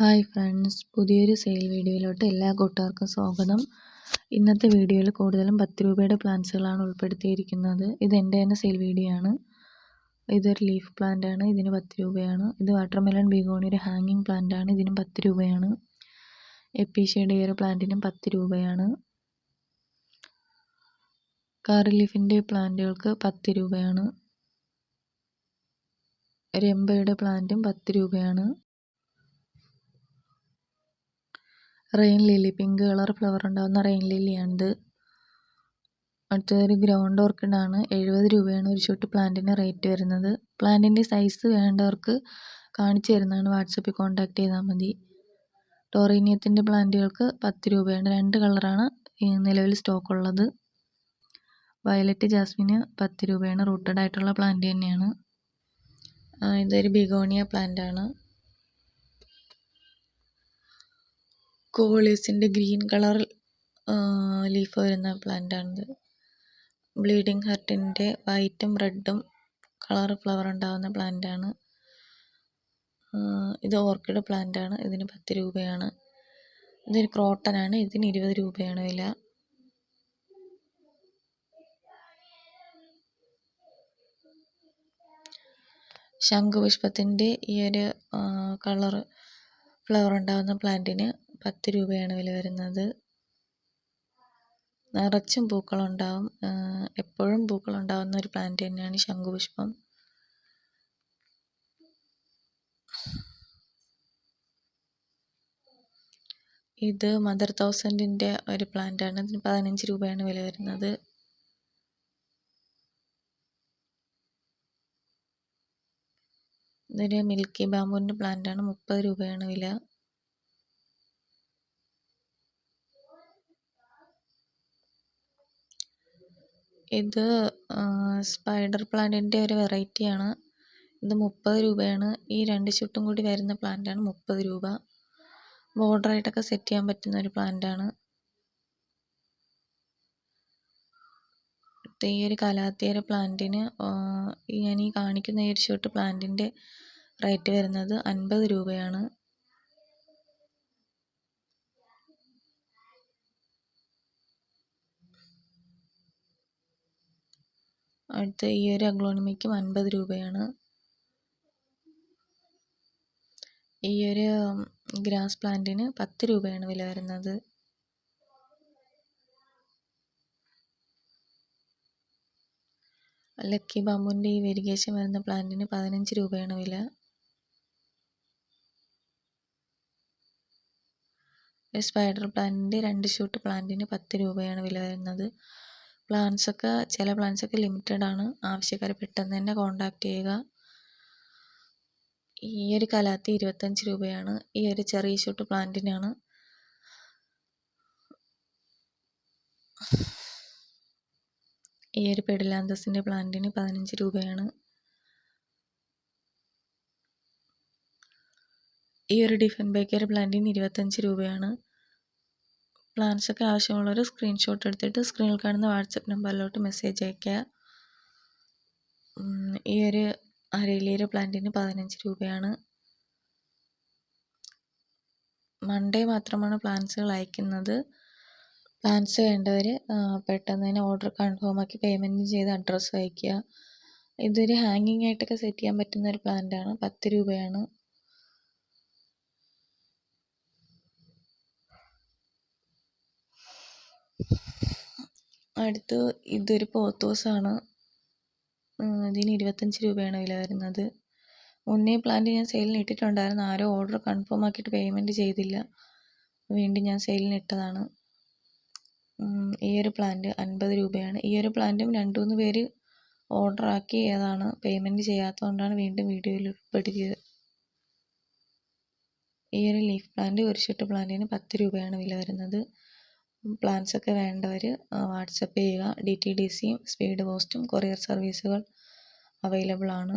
Hi friends. പുതിയൊരു sale വീഡിയോയിലോട്ട് എല്ലാ കൂട്ടുകാർക്കും സ്വാഗതം. ഇന്നത്തെ വീഡിയോയിൽ കൂടുതലും പത്ത് രൂപയുടെ പ്ലാന്റ്സുകളാണ് ഉൾപ്പെടുത്തിയിരിക്കുന്നത്. ഇത് എന്റെ തന്നെ സെയിൽ വീഡിയോ ആണ്. ഇതൊരു ലീഫ് പ്ലാന്റ് ആണ്. ഇതിന് പത്ത് രൂപയാണ്. ഇത് വാട്ടർമെലൺ ബിഗോണിയുടെ ഹാങ്ങിങ് പ്ലാന്റ് ആണ്. ഇതിനും പത്ത് രൂപയാണ്. ഒരു പ്ലാന്റിനും പത്ത് രൂപയാണ്. കാറി ലീഫിന്റെ പ്ലാന്റുകൾക്ക് പത്ത് രൂപയാണ്. രമ്പയുടെ പ്ലാന്റും പത്ത് രൂപയാണ്. Rain lily pink colour flower ഉണ്ടാകുന്ന റെയിൻ ലില്ലിയാണിത് അടുത്തൊരു ഗ്രൗണ്ട് ഓർക്കിഡാണ്. എഴുപത് രൂപയാണ് ഒരു ചുട്ട് പ്ലാന്റിന് റേറ്റ് വരുന്നത്. പ്ലാന്റിന്റെ സൈസ് വേണ്ടവർക്ക് കാണിച്ചു തരുന്നതാണ്. വാട്സപ്പിൽ കോൺടാക്ട് ചെയ്താൽ മതി. ടോറീനിയത്തിന്റെ പ്ലാന്റുകൾക്ക് പത്ത് രൂപയാണ്. രണ്ട് കളറാണ് നിലവിൽ സ്റ്റോക്ക് ഉള്ളത് വയലറ്റ് ജാസ്മിന് പത്ത് രൂപയാണ്. റൂട്ടഡ് ആയിട്ടുള്ള പ്ലാന്റ് തന്നെയാണ്. ഇതൊരു ബിഗോണിയ പ്ലാന്റ് ആണ് കോളീസിന്റെ ഗ്രീൻ കളർ ലീഫ് വരുന്ന പ്ലാന്റാണിത് ബ്ലീഡിങ് ഹാർട്ടിന്റെ വൈറ്റും റെഡും കളർ ഫ്ലവർ ഉണ്ടാകുന്ന പ്ലാന്റാണ് ഇത് ഓർക്കിഡ് പ്ലാന്റാണ് ഇതിന് പത്ത് രൂപയാണ്. ഇതൊരു ക്രോട്ടനാണ് ഇതിന് ഇരുപത് രൂപയാണ് വില. ശംഖുപുഷ്പത്തിന്റെ ഈ ഒരു കളർ ഫ്ലവർ ഉണ്ടാകുന്ന പ്ലാന്റിന് പത്ത് രൂപയാണ് വില വരുന്നത്. നിറച്ചും പൂക്കളുണ്ടാവും. എപ്പോഴും പൂക്കളുണ്ടാവുന്ന ഒരു പ്ലാന്റ് തന്നെയാണ് ശംഖുപുഷ്പം. ഇത് മദർ തൗസൻഡിന്റെ ഒരു പ്ലാന്റാണ് ഇതിന് പതിനഞ്ച് രൂപയാണ് വില വരുന്നത്. ഇതൊരു മിൽക്കി ബാമ്പുവിന്റെ പ്ലാന്റാണ് മുപ്പത് രൂപയാണ് വില. ഇത് സ്പൈഡർ പ്ലാന്റിന്റെ ഒരു വെറൈറ്റിയാണ് ഇത് മുപ്പത് രൂപയാണ്. ഈ രണ്ട് ചുട്ടും കൂടി വരുന്ന പ്ലാന്റാണ് മുപ്പത് രൂപ. ബോർഡറായിട്ടൊക്കെ സെറ്റ് ചെയ്യാൻ പറ്റുന്ന ഒരു പ്ലാന്റാണ് ഈ ഒരു കലാത്തിയര പ്ലാന്റിന് ഞാൻ ഈ കാണിക്കുന്ന ഈ ഒരു ഷൂട്ട് പ്ലാന്റിന്റെ റേറ്റ് വരുന്നത് അൻപത് രൂപയാണ്. അടുത്ത ഈ ഒരു അഗ്ലോണിമയ്ക്കും അൻപത് രൂപയാണ്. ഈ ഒരു ഗ്രാസ് പ്ലാന്റിന് പത്ത് രൂപയാണ് വില വരുന്നത്. ലക്കി ബാമ്പുവിന്റെ ഈ വെരിഗേഷൻ വരുന്ന പ്ലാന്റിന് പതിനഞ്ച് രൂപയാണ് വില. സ്പൈഡർ പ്ലാന്റിന്റെ രണ്ട് ഷൂട്ട് പ്ലാന്റിന് പത്ത് രൂപയാണ് വില വരുന്നത്. പ്ലാൻസൊക്കെ ചില പ്ലാൻസൊക്കെ ലിമിറ്റഡ് ആണ് ആവശ്യക്കാർ പെട്ടെന്ന് തന്നെ കോണ്ടാക്ട് ചെയ്യുക. ഈ ഒരു കലാത്തി ഇരുപത്തഞ്ച് രൂപയാണ്. ഈ ഒരു ചെറിയ ഷൂട്ട് പ്ലാന്റിനാണ്. ഈ ഒരു പെഡിലാന്തസിന്റെ പ്ലാന്റിന് പതിനഞ്ച് രൂപയാണ്. ഈ ഒരു ഡിഫൻ ബേക്കർ പ്ലാന്റിന് ഇരുപത്തഞ്ച് രൂപയാണ്. പ്ലാൻസൊക്കെ ആവശ്യമുള്ളവർ സ്ക്രീൻഷോട്ട് എടുത്തിട്ട് സ്ക്രീനിൽ കാണുന്ന വാട്സപ്പ് നമ്പറിലോട്ട് മെസ്സേജ് അയയ്ക്കുക. ഈ ഒരു അരയിലീര പ്ലാന്റിന് പതിനഞ്ച് രൂപയാണ്. മൺഡേ മാത്രമാണ് പ്ലാൻസുകൾ അയക്കുന്നത്. പ്ലാൻസ് വേണ്ടവർ പെട്ടെന്ന് തന്നെ ഓർഡർ കൺഫേം ആക്കി പേയ്മെന്റ് ചെയ്ത് അഡ്രസ്സ് അയയ്ക്കുക. ഇതൊരു ഹാങ്ങിങ് ആയിട്ടൊക്കെ സെറ്റ് ചെയ്യാൻ പറ്റുന്ന ഒരു പ്ലാന്റാണ് പത്ത് രൂപയാണ്. അടുത്ത് ഇതൊരു പോത്തോസാണ്. ഇതിന് ഇരുപത്തഞ്ച് രൂപയാണ് വില വരുന്നത്. മുന്നേ പ്ലാന്റ് ഞാൻ സെയിലിന് ഇട്ടിട്ടുണ്ടായിരുന്നു. ആരും ഓർഡർ കൺഫേം ആക്കിയിട്ട് പേയ്മെന്റ് ചെയ്തില്ല. വീണ്ടും ഞാൻ സെയിലിന് ഇട്ടതാണ്. ഈ ഒരു പ്ലാന്റ് അൻപത് രൂപയാണ്. ഈ ഒരു പ്ലാന്റും രണ്ട് മൂന്ന് പേര് ഓർഡർ ആക്കിയതാണ് പേയ്മെന്റ് ചെയ്യാത്തതുകൊണ്ടാണ് വീണ്ടും വീഡിയോയിൽ ഉൾപ്പെടുത്തിയത്. ഈ ഒരു ലീഫ് പ്ലാന്റ് ഒരു ഷെട്ട് പ്ലാന്റിന് പത്ത് രൂപയാണ് വില വരുന്നത്. പ്ലാൻസ് ഒക്കെ വേണ്ടവർ വാട്സപ്പ് ചെയ്യുക. ഡി ടി ഡി സിയും സ്പീഡ് പോസ്റ്റും കൊറിയർ സർവീസുകൾ അവൈലബിൾ ആണ്.